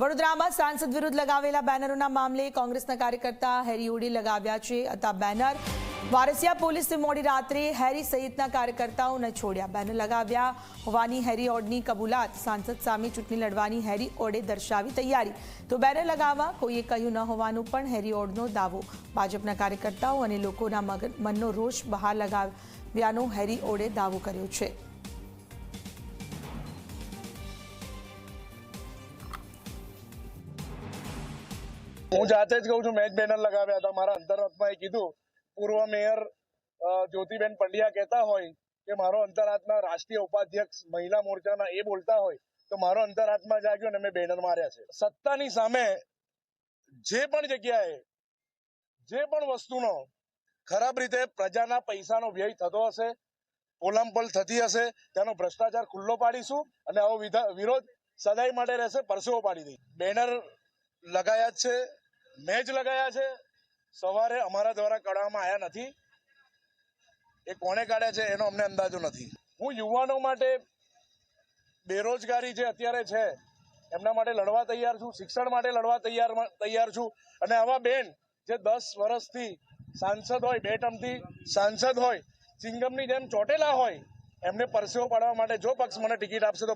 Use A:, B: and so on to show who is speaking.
A: વડોદરામાં સાંસદ વિરુદ્ધ લગાવેલા બેનરોના મામલે કોંગ્રેસના કાર્યકર્તા હેરી ઉડી લગાવ્યા છે. હતા બેનર વારસિયા પોલીસે મોડી રાત્રે હેરી સહિતના કાર્યકર્તાઓને છોડ્યા. બેનર લગાવ્યા હોવાની હેરી ઓડની કબૂલાત. સાંસદ સામે ચૂંટણી લડવાની હેરી ઓડે દર્શાવી તૈયારી. તો બેનર લગાવવા કોઈએ કહ્યું ન હોવાનું પણ હેરી ઓડનો દાવો. ભાજપના કાર્યકર્તાઓ અને લોકોના મનનો રોષ બહાર લગાવ્યાનો હેરી ઓડે દાવો કર્યો છે.
B: હું જાતે જ કહું છું, મેં જ બેનર લગાવ્યા હતા. મારા અંતરાત્માએ કીધું, પૂર્વ મેયર જ્યોતિબેન પંડ્યા કહેતા હોય કે મારો અંતરાત્મા રાષ્ટ્રીય ઉપાધ્યક્ષ, મહિલા મોરચાના એ બોલતા હોય, તો મારો અંતરાત્મા જાગ્યો અને મેં બેનર માર્યા છે. સત્તાની સામે જે પણ જગ્યાએ, જે પણ વસ્તુનો ખરાબ રીતે પ્રજાના પૈસાનો વ્યય થતો હશે, પોલામપલ થતી હશે, તેનો ભ્રષ્ટાચાર ખુલ્લો પાડીશું અને આવો વિરોધ સદાય માટે રહેશે, પરસેવો પાડી દઈ બેનર લગાયા જ છે મેં જ લગાયા છે. સવારે અમારા દ્વારા કાઢવામાં આવ્યા નથી. એ કોણે કાઢ્યા છે એનો અમને અંદાજો નથી. હું યુવાનો માટે બેરોજગારી જે અત્યારે છે, એમના માટે લડવા તૈયાર છું, શિક્ષણ માટે લડવા તૈયાર તૈયાર છું. અને આવા બેન જે દસ વર્ષથી સાંસદ હોય, બે ટર્મથી સાંસદ હોય, ચિંગમની જેમ ચોટેલા હોય, એમને પરસેવો પાડવા માટે જો પક્ષ મને ટિકિટ આપશે તો